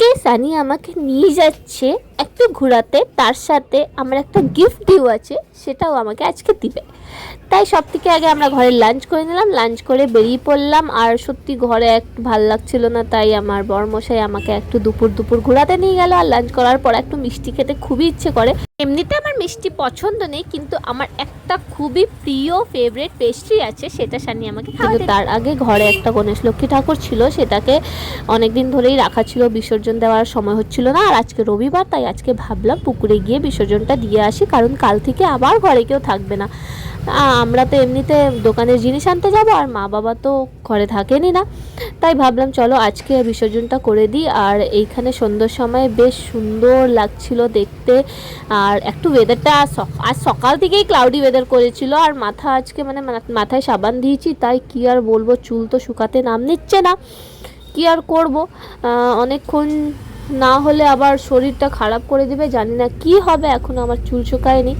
আজকে সানি আমাকে নিয়ে যাচ্ছে একটু ঘোরাতে তার সাথে আমার একটা গিফট ডিউ আছে সেটাও আমাকে আজকে দিবে। তাই সব থেকে আগে আমরা ঘরে লাঞ্চ করে নিলাম লাঞ্চ করে বেরিয়ে পড়লাম। আর সত্যি ঘরে একটু ভালো লাগছিল না তাই আমার বরমশাই আমাকে একটু দুপুর দুপুর ঘোরাতে নিয়ে গেল। আর লাঞ্চ করার পর একটু মিষ্টি খেতে খুবই ইচ্ছে করে। এমনিতে আমার মিষ্টি পছন্দ নেই কিন্তু আমার একটা খুবই প্রিয় ফেভারিট পেস্ট্রি আছে সেটা সানি আমাকে কিন্তু তার আগে ঘরে একটা গণেশ লক্ষ্মী ঠাকুর ছিল সেটাকে অনেকদিন ধরেই রাখা ছিল বিসর্জন দেওয়ার সময় হচ্ছিল না, আর আজকে রবিবার, তাই আজকে ভাবলাম পুকুরে গিয়ে বিসর্জনটা দিয়ে আসি, কারণ কাল থেকে আবার ঘরে কেউ থাকবে না। আমরা তো এমনিতে দোকানের জিনিস আনতে যাব, আর মা বাবা তো ঘরে থাকেনি না। তাই ভাবলাম চলো আজকে বিসর্জনটা করে দিই, আর এইখানে সন্ধ্যার সময় বেশ সুন্দর লাগছিল দেখতে, আর একটু ওয়েদারটা আজ সকাল থেকেই ক্লাউডি ওয়েদার করেছিল, আর মাথা আজকে মানে মাথায় সাবান দিয়েছি, তাই কি আর বলব, চুল তো শুকাতে নাম নিচ্ছে না। কি আর করব? অনেকক্ষণ না হলে আবার শরীরটা খারাপ করে দিবে, জানি না কি হবে, এখন আমার চুল শুকায়নি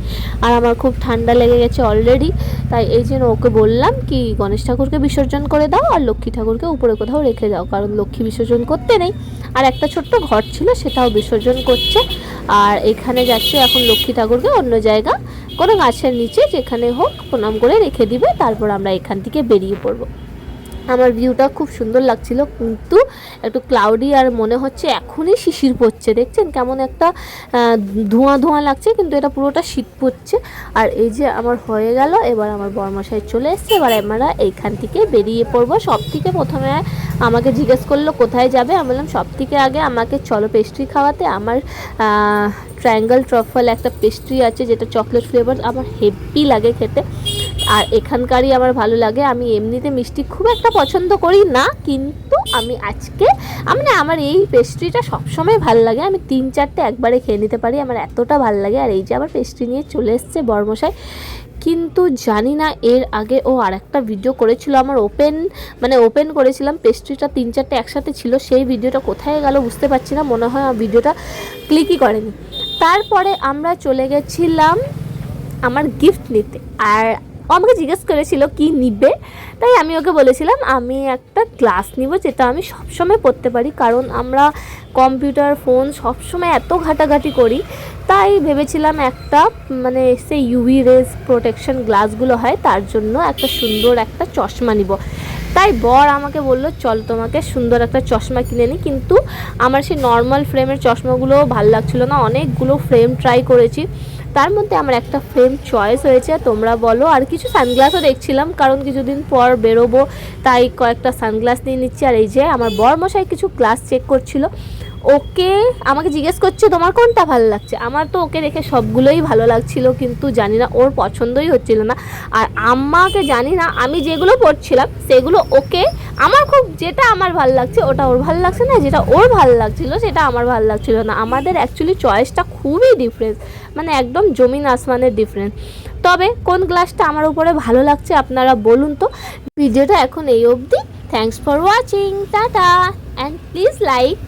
আর আমার খুব ঠান্ডা লেগে গেছে অলরেডি তাই এই জন্য ওকে বললাম কি, গণেশ ঠাকুরকে বিসর্জন করে দাও আর লক্ষ্মী ঠাকুরকে উপরে কোথাও রেখে দাও, কারণ লক্ষ্মী বিসর্জন করতে নেই। আর একটা ছোট্ট ঘর ছিল, সেটাও বিসর্জন করছে। আর এখানে যাচ্ছে এখন লক্ষ্মী ঠাকুরকে অন্য জায়গা, কোনো গাছের নিচে যেখানে হোক প্রণাম করে রেখে দিবে, তারপর আমরা এখান থেকে বেরিয়ে পড়ব। আমার ভিউটা খুব সুন্দর লাগছিল, কিন্তু একটু ক্লাউডি আর মনে হচ্ছে এখনই শিশির পড়ছে, দেখছেন? কেমন একটা ধোঁয়া ধোঁয়া লাগছে, কিন্তু এটা পুরোটা শীত পড়ছে। আর এই যে আমার হয়ে গেল, এবার আমার বরমশাই চলে এসছে, এবার আমরা এইখান থেকে বেরিয়ে পড়ব। সব থেকে প্রথমে আমাকে জিজ্ঞেস করল, কোথায় যাবে? আমি বললাম সব থেকে আগে আমাকে চলো পেস্ট্রি খাওয়াতে। আমার ট্রায়াঙ্গেল ট্রফল একটা পেস্ট্রি আছে, যেটা চকলেট ফ্লেভার আমার হেভি লাগে খেতে। আর এখানকারই আমার ভালো লাগে। আমি এমনিতে মিষ্টি খুব একটা পছন্দ করি না, কিন্তু আমি আজকে মানে আমার এই পেস্ট্রিটা সবসময় ভালো লাগে। আমি তিন চারটে একবারে খেয়ে নিতে পারি, আমার এতটা ভালো লাগে। আর এই যে আবার পেস্ট্রি নিয়ে চলে এসছে বর্মশাই। কিন্তু জানি না এর আগে ও আর একটা ভিডিও করেছিল আমার ওপেন মানে ওপেন করেছিলাম। পেস্ট্রিটা তিন চারটে একসাথে ছিল, সেই ভিডিওটা কোথায় গেল বুঝতে পারছি না। মনে হয় আমার ভিডিওটা ক্লিকই করেনি। তারপরে আমরা চলে গেছিলাম আমার গিফট নিতে। আর আমাকে জিজ্ঞেস করেছিল, কি নিবে? তাই আমি ওকে বলেছিলাম, আমি একটা গ্লাস নিব যেটা আমি সবসময় পড়তে পারি, কারণ আমরা কম্পিউটার, ফোন সবসময় এত ঘাটাঘাটি করি। তাই ভেবেছিলাম একটা মানে সে ইউভি রেস প্রোটেকশন গ্লাসগুলো হয়, তার জন্য একটা সুন্দর একটা চশমা নিব। তাই বর আমাকে বলল, চল তোমাকে সুন্দর একটা চশমা কিনে নিই কিন্তু আমার সেই নর্মাল ফ্রেমের চশমাগুলো ভালো লাগছিল না। অনেকগুলো ফ্রেম ট্রাই করেছি। তার মধ্যে আমার একটা ফ্রেম চয়েস হয়েছে, তোমরা বলো। আর কিছু সানগ্লাসও দেখছিলাম, কারণ কিছুদিন পর বেরোবো, তাই কয়েকটা সানগ্লাস নিয়ে নিচ্ছি। আর এই যে আমার বর মশাই কিছু ক্লাস চেক করছিল। ওকে আমাকে জিজ্ঞেস করছে, তোমার কোনটা ভালো লাগছে? আমার তো ওকে দেখে সবগুলোই ভালো লাগছিল, কিন্তু জানি না, ওর পছন্দই হচ্ছিল না। আর আম্মাকে জানি না, আমি যেগুলো পড়ছিলাম, সেগুলো ওকে আমার খুব, যেটা আমার ভালো লাগছে, ওটা ওর ভালো লাগছে না, যেটা ওর ভালো লাগছিল, সেটা আমার ভালো লাগছিল না। আমাদের অ্যাকচুয়ালি চয়েসটা খুবই ডিফারেন্স মানে একদম জমিন আসমানের ডিফারেন্স তবে কোন গ্লাসটা আমার উপরে ভালো লাগছে, আপনারা বলুন তো। ভিডিওটা এখন এই অবধি। Thanks for watching tata. And please like